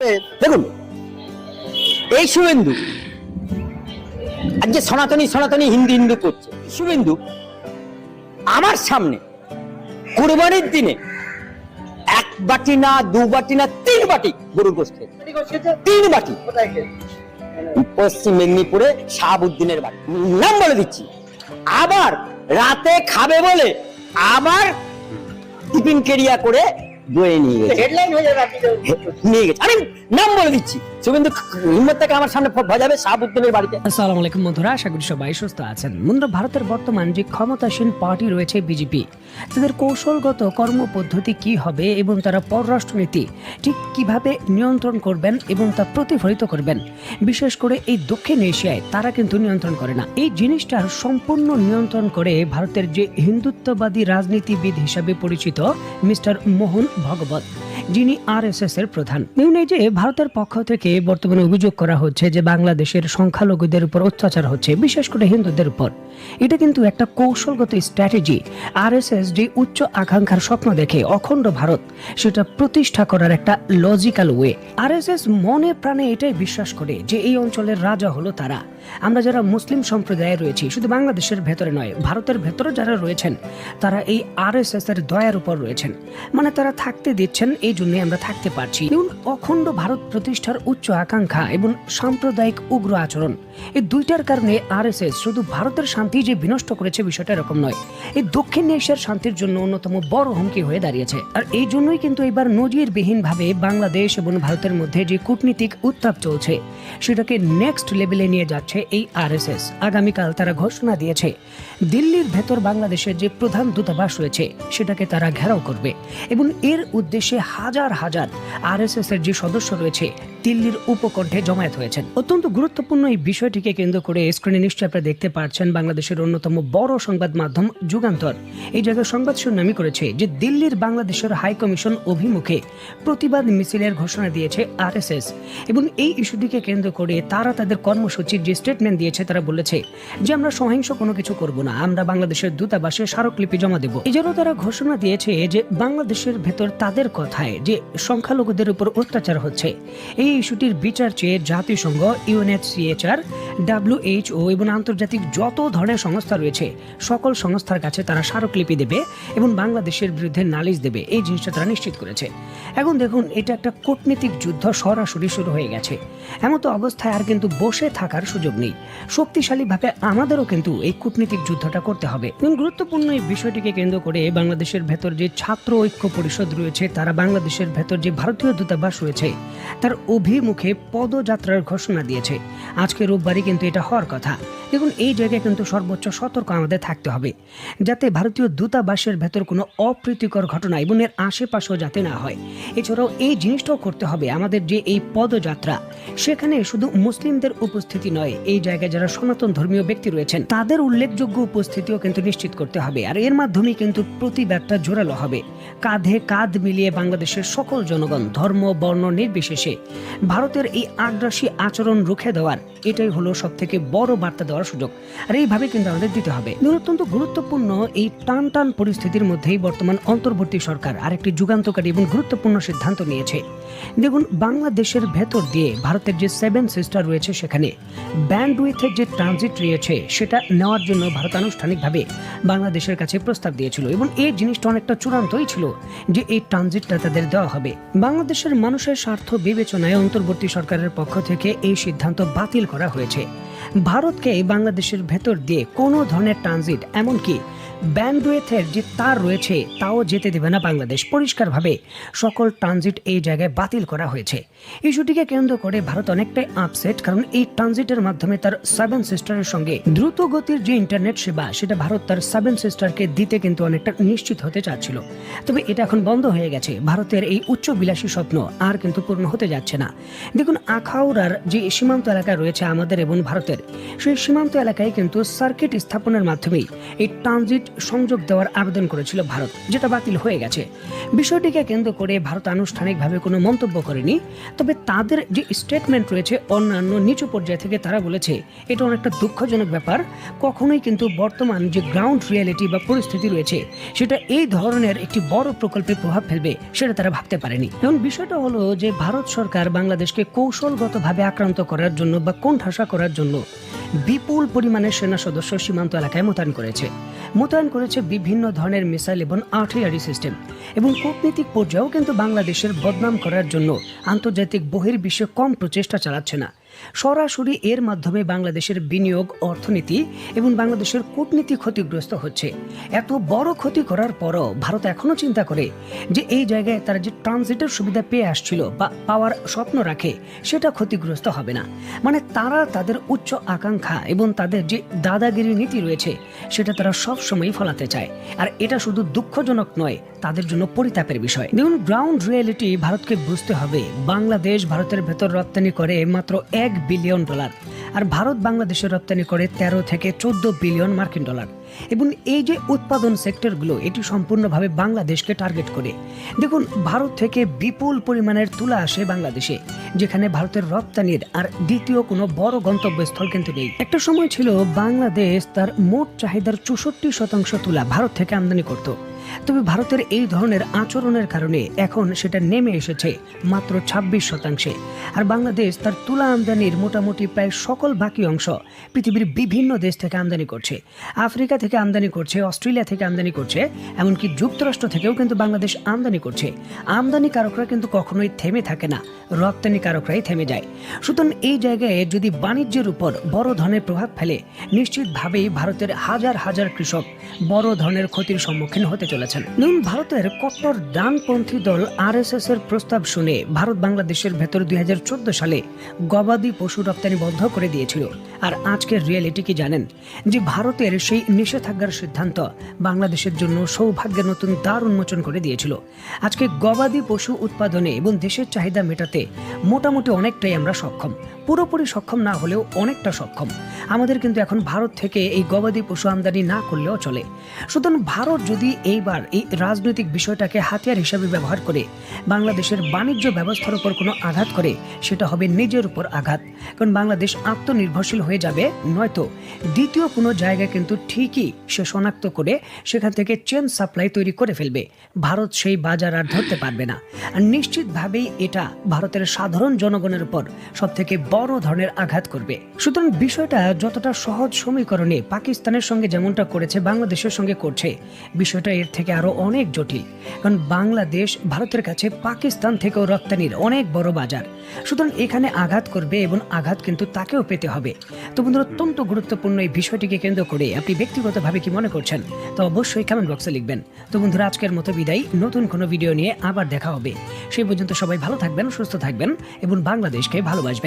দেখুন এই শুভেন্দু আজকে সনাতনী সনাতনী হিন্দু হিন্দু করছে। শুভেন্দু আমার সামনে কোরবানির দিনে এক বাটি না দু বাটি না তিন বাটি গরুর গোষ্ঠ তিন বাটি। পশ্চিম মেদিনীপুরে শাহাবুদ্দিনের বাড়ি। নাম বলে দিচ্ছি। আবার রাতে খাবে বলে আবার টিফিন কেরিয়া করে বয়ে নিয়ে গেছে। নিয়ে গেছে। আরে নাম বলে দিচ্ছি। কৌশলগত কর্মপদ্ধতি কি হবে এবং তারা পররাষ্ট্রনীতি ঠিক কীভাবে নিয়ন্ত্রণ করবেন এবং তা প্রতিফলিত করবেন, বিশেষ করে এই দক্ষিণ এশিয়ায় তারা কিন্তু নিয়ন্ত্রণ করে না। এই জিনিসটার সম্পূর্ণ নিয়ন্ত্রণ করে ভারতের যে হিন্দুত্ববাদী রাজনীতিবিদ হিসাবে পরিচিত মিস্টার মোহন ভগবত। যিনি আরএসএস এর প্রধান যে ভারতের পক্ষ থেকে বর্তমানে অভিযোগ করা হচ্ছে যে বাংলাদেশের সংখ্যালঘুদের উপর অত্যাচার হচ্ছে, বিশেষ করে হিন্দুদের উপর। এটা কিন্তু একটা কৌশলগত স্ট্র্যাটেজি। আরএসএস যে উচ্চ আকাঙ্ক্ষার স্বপ্ন দেখে অখণ্ড ভারত, সেটা প্রতিষ্ঠা করার একটা লজিক্যাল ওয়ে আরএসএস মনে প্রাণে এটাই বিশ্বাস করে যে এই অঞ্চলের রাজা হলো তারা। আমরা যারা মুসলিম সম্প্রদায়ে রয়েছি, শুধু বাংলাদেশের ভেতরে নয়, ভারতের ভেতরে যারা রয়েছেন, তারা এই আরএসএস এর দয়ার উপর রয়েছেন। মানে তারা থাকতে দিচ্ছেন, এই জন্য আমরা থাকতে পারছি। দেখুন অখণ্ড ভারত প্রতিষ্ঠার উচ্চ আকাঙ্ক্ষা এবং সাম্প্রদায়িক উগ্র আচরণ, এই দুইটার কারণে আরএসএস শুধু ভারতের শান্তি যে বিনষ্ট করেছে বিষয়টা এরকম নয়, এই দক্ষিণ এশিয়ার শান্তির জন্য অন্যতম বড় হুমকি হয়ে দাঁড়িয়েছে। আর এই জন্যই কিন্তু এবার নজিরবিহীন ভাবে বাংলাদেশ এবং ভারতের মধ্যে যে কূটনীতিক উত্তাপ চলছে, সেটাকে নেক্সট লেভেলে নিয়ে যাচ্ছে। এই আরএসএস। আগামীকাল তারা ঘোষণা দিয়েছে, দিল্লির ভেতর বাংলাদেশের যে প্রধান দূতাবাস রয়েছে, সেটাকে তারা ঘেরাও করবে এবং এর উদ্দেশ্যে হাজার হাজার আরএসএস এর যে সদস্য রয়েছে দিল্লির উপকণ্ঠে জমায়েত হয়েছেন। অত্যন্ত গুরুত্বপূর্ণ এই বিষয়টিকে কেন্দ্র করে স্ক্রিনে নিশ্চয়ই আপনারা দেখতে পাচ্ছেন বাংলাদেশের অন্যতম বড় সংবাদ মাধ্যম যুগান্তর। এই জায়গায় সংবাদ শিরোনামই করেছে যে দিল্লির বাংলাদেশের হাই কমিশন অভিমুখে প্রতিবাদ মিছিলের ঘোষণা দিয়েছে আরএসএস এবং এই ইস্যুটিকে কেন্দ্র করে তারা তাদের কর্মসূচির যে স্টেটমেন্ট দিয়েছে তারা বলেছে যে আমরা সহিংস কোনো কিছু করব না, আমরা বাংলাদেশের দূতাবাসে স্মারকলিপি জমা দেব। এজন্য তারা ঘোষণা দিয়েছে যে বাংলাদেশের ভেতর তাদের কথায় যে সংখ্যালঘুদের উপর অত্যাচার হচ্ছে। এই ইস্যুটির বিচার চেয়ে জাতিসংঘ ইউএনএচসিএচআর ডাব্লিউএইচও এবং আন্তর্জাতিক যত ধরনের সংস্থা রয়েছে, সকল সংস্থার কাছে তারা স্মারকলিপি দেবে এবং বাংলাদেশের বিরুদ্ধে নালিশ দেবে। এই জিনিসটা তারা নিশ্চিত করেছে। এখন দেখুন, এটা একটা কূটনীতিক যুদ্ধ সরাসরি শুরু হয়ে গেছে। এমতো অবস্থায় আর কিন্তু বসে থাকার সুযোগ নেই। শক্তিশালীভাবে আমাদেরও কিন্তু এই কূটনীতিক যুদ্ধটা করতে হবে। এবং গুরুত্বপূর্ণ এই বিষয়টিকে কেন্দ্র করে বাংলাদেশের ভেতর যে ছাত্র ঐক্য পরিষদ রয়েছে, তারা বাংলাদেশের ভেতর যে ভারতীয় দূতাবাস রয়েছে তার অভিমুখে পদযাত্রার ঘোষণা দিয়েছে। আজকে রোববারই কিন্তু এটা হওয়ার কথা। দেখুন, এই জায়গায় কিন্তু সর্বোচ্চ সতর্ক আমাদের থাকতে হবে, যাতে ভারতীয় দূতাবাসের ভেতর কোনো অপ্রীতিকর ঘটনা এবং এর আশেপাশেও যাতে না হয়। এছাড়াও এই জিনিসটাও করতে হবে, আমাদের যে এই পদযাত্রা, সেখানে শুধু মুসলিমদের উপস্থিতি নয়, এই জায়গায় যারা সনাতন ধর্মীয় ব্যক্তি রয়েছেন, তাদের উল্লেখযোগ্য উপস্থিতিও কিন্তু নিশ্চিত করতে হবে। আর এর মাধ্যমে কিন্তু প্রতিবাদটা জোরালো হবে। কাঁধে কাঁধ মিলিয়ে বাংলাদেশের সকল জনগণ ধর্ম, বর্ণ নির্বিশেষে ভারতের এই আগ্রাসী আচরণ রুখে দেওয়ার, এটাই হলো সব থেকে বড় বার্তা দেওয়ার সুযোগ। আর এইভাবে কিন্তু আমাদের দিতে হবে। অত্যন্ত গুরুত্বপূর্ণ এই টান টান পরিস্থিতির মধ্যেই বর্তমান অন্তর্বর্তী সরকার আরেকটি যুগান্তকারী এবং গুরুত্বপূর্ণ সিদ্ধান্ত নিয়েছে। দেখুন, বাংলাদেশের ভেতর দিয়ে ভারতের যে সেভেন সিস্টার রয়েছে সেখানে, ব্যান্ডউইথের যে ট্রানজিট রয়েছে, সেটা নেওয়ার জন্য ভারত আনুষ্ঠানিকভাবে বাংলাদেশের কাছে প্রস্তাব দিয়েছিল এবং এই জিনিসটা অনেকটা চূড়ান্তই ছিল যে এই ট্রানজিটটা তাদের দেওয়া হবে। বাংলাদেশের মানুষের স্বার্থ বিবেচনায় অন্তর্বর্তী সরকারের পক্ষ থেকে এই সিদ্ধান্ত বাতিল করা হয়েছে। ভারতকে বাংলাদেশের ভেতর দিয়ে কোনো ধরনের ট্রানজিট এমনকি ব্যান্ডওয়েথের যে তার রয়েছে, তাও যেতে দেবে না বাংলাদেশ। পরিষ্কারভাবে সকল ট্রানজিট এই জায়গায় বাতিল করা হয়েছে। ইস্যুটিকে কেন্দ্র করে ভারত অনেকটাই আপসেট, কারণ এই ট্রানজিটের মাধ্যমে তার সেভেন সিস্টারের সঙ্গে দ্রুত গতির যে ইন্টারনেট সেবা, সেটা ভারত তার সেভেন সিস্টারকে দিতে কিন্তু অনেকটা নিশ্চিত হতে চাচ্ছিল। তবে এটা এখন বন্ধ হয়ে গেছে। ভারতের এই উচ্চ বিলাসী স্বপ্ন আর কিন্তু পূর্ণ হতে যাচ্ছে না। দেখুন, আখাউড়ার যে সীমান্ত এলাকা রয়েছে আমাদের এবং ভারতের, সেই সীমান্ত এলাকায় কিন্তু সার্কিট স্থাপনের মাধ্যমেই এই ট্রানজিট সংযোগ দেওয়ার আবেদন করেছিল ভারত, যেটা বাতিল হয়ে গেছে। বিষয়টিকে কেন্দ্র করে ভারত আনুষ্ঠানিকভাবে কোনো মন্তব্য করেনি, তবে তাদের যে স্টেটমেন্ট রয়েছে অন্যান্য নিচু পর্যায় থেকে তারা বলেছে, এটা অনেকটা দুঃখজনক ব্যাপার। কখনোই কিন্তু বর্তমান যে গ্রাউন্ড রিয়েলিটি বা পরিস্থিতি রয়েছে, সেটা এই ধরনের একটি বড় প্রকল্পে প্রভাব ফেলবে সেটা তারা ভাবতে পারেনি। এখন বিষয়টা হলো যে ভারত সরকার বাংলাদেশকে কৌশলগতভাবে আক্রান্ত করার জন্য বা কোণঠাসা করার জন্য বিপুল পরিমাণে সেনা সদস্য সীমান্ত এলাকায় মোতায়েন করেছে। মোতায়েন করেছে বিভিন্ন ধরনের মিসাইল এবং আর্টিলারি সিস্টেম। এবং কূটনীতিক পর্যায়েও কিন্তু বাংলাদেশের বদনাম করার জন্য আন্তর্জাতিক বহির্বিশ্বে কম প্রচেষ্টা চালাচ্ছে না। সরাসরি এর মাধ্যমে বাংলাদেশের বিনিয়োগ, অর্থনীতি এবং বাংলাদেশের কূটনীতি ক্ষতিগ্রস্ত হচ্ছে। এত বড় ক্ষতি করার পরও ভারত এখনও চিন্তা করে যে এই জায়গায় তারা যে ট্রানজিটের সুবিধা পেয়ে আসছিল বা পাওয়ার স্বপ্ন রাখে, সেটা ক্ষতিগ্রস্ত হবে না। মানে তারা তাদের উচ্চ আকাঙ্ক্ষা এবং তাদের যে দাদাগিরি নীতি রয়েছে, সেটা তারা সব সময় ফলাতে চায়। আর এটা শুধু দুঃখজনক নয় তাদের জন্য পরিতাপের বিষয়। দেখুন গ্রাউন্ড রিয়েলিটি ভারতকে বুঝতে হবে। বাংলাদেশ ভারতের ভেতর রপ্তানি করে মাত্র এক বিলিয়ন ডলার আর ভারত বাংলাদেশে রপ্তানি করে তেরো থেকে চোদ্দ বিলিয়ন মার্কিন ডলার। এবং এই যে উৎপাদন সেক্টরগুলো, এটি সম্পূর্ণভাবে বাংলাদেশকে টার্গেট করে। দেখুন, ভারত থেকে বিপুল পরিমাণের তুলা আসে বাংলাদেশে, যেখানে ভারতের রপ্তানির আর দ্বিতীয় কোনো বড় গন্তব্যস্থল কিন্তু নেই। একটা সময় ছিল বাংলাদেশ তার মোট চাহিদার চৌষট্টি শতাংশ তুলা ভারত থেকে আমদানি করত। তবে ভারতের এই ধরনের আচরণের কারণে এখন সেটা নেমে এসেছে মাত্র ছাব্বিশ শতাংশে। আর বাংলাদেশ তার তুলা আমদানির মোটামুটি প্রায় সকল বাকি অংশ পৃথিবীর বিভিন্ন দেশ থেকে আমদানি করছে। আফ্রিকা থেকে আমদানি করছে, অস্ট্রেলিয়া থেকে আমদানি করছে, এমনকি যুক্তরাষ্ট্র থেকেও কিন্তু বাংলাদেশ আমদানি করছে। আমদানিকারকরা কিন্তু কখনোই থেমে থাকে না, রপ্তানিকারকরাই থেমে যায়। সুতরাং এই জায়গায় যদি বাণিজ্যের উপর বড় ধরনের প্রভাব ফেলে, নিশ্চিতভাবেই ভারতের হাজার হাজার কৃষক বড় ধরনের ক্ষতির সম্মুখীন হতে চলেছেন। নুন ভারতের কট্টর ডানপন্থী দল আরএসএস এর প্রস্তাব শুনে ভারত বাংলাদেশের ভেতর দুই সালে গবাদি পশু রপ্তানি বন্ধ করে দিয়েছিল। আর আজকের রিয়েলিটি কি জানেন? যে ভারতের সেই নিষেধাজ্ঞার সিদ্ধান্ত বাংলাদেশের জন্য সৌভাগ্যের নতুন দ্বার উন্মোচন করে দিয়েছিল। আজকে গবাদি পশু উৎপাদনে এবং দেশের চাহিদা মেটাতে মোটামুটি অনেকটাই আমরা সক্ষম। পুরোপুরি সক্ষম না হলেও অনেকটা সক্ষম। আমাদের কিন্তু এখন ভারত থেকে এই গবাদি পশু আমদানি না করলেও চলে। সুতরাং ভারত যদি এইবার এই রাজনৈতিক বিষয়টাকে হাতিয়ার হিসাবে ব্যবহার করে, বাংলাদেশের বাণিজ্য ব্যবস্থার উপর কোনো আঘাত করে, সেটা হবে নিজের উপর আঘাত। কারণ বাংলাদেশ আত্মনির্ভরশীল হয়ে যাবে, নয়তো দ্বিতীয় কোনো জায়গায় কিন্তু ঠিকই সে শনাক্ত করে সেখান থেকে চেন সাপ্লাই তৈরি করে ফেলবে। ভারত সেই বাজার আর ধরতে পারবে না। আর নিশ্চিতভাবেই এটা ভারতের সাধারণ জনগণের উপর সব থেকে বড় ধরনের আঘাত করবে। সুতরাং বিষয়টা যতটা সহজ সমীকরণে পাকিস্তানের সঙ্গে যেমনটা করেছে, বাংলাদেশের সঙ্গে করছে, বিষয়টা এর থেকে আরও অনেক জটিল। কারণ বাংলাদেশ ভারতের কাছে পাকিস্তান থেকেও রপ্তানির অনেক বড় বাজার। সুতরাং এখানে আঘাত করবে এবং আঘাত কিন্তু তাকেও পেতে হবে। তো বন্ধুরা, অত্যন্ত গুরুত্বপূর্ণ এই বিষয়টিকে কেন্দ্র করে আপনি ব্যক্তিগতভাবে কি মনে করছেন? তো অবশ্যই কমেন্ট বক্সে লিখবেন। তো বন্ধুরা, আজকের মতো বিদায়। নতুন কোনো ভিডিও নিয়ে আবার দেখা হবে। সেই পর্যন্ত সবাই ভালো থাকবেন, সুস্থ থাকবেন এবং বাংলাদেশকে ভালোবাসবেন।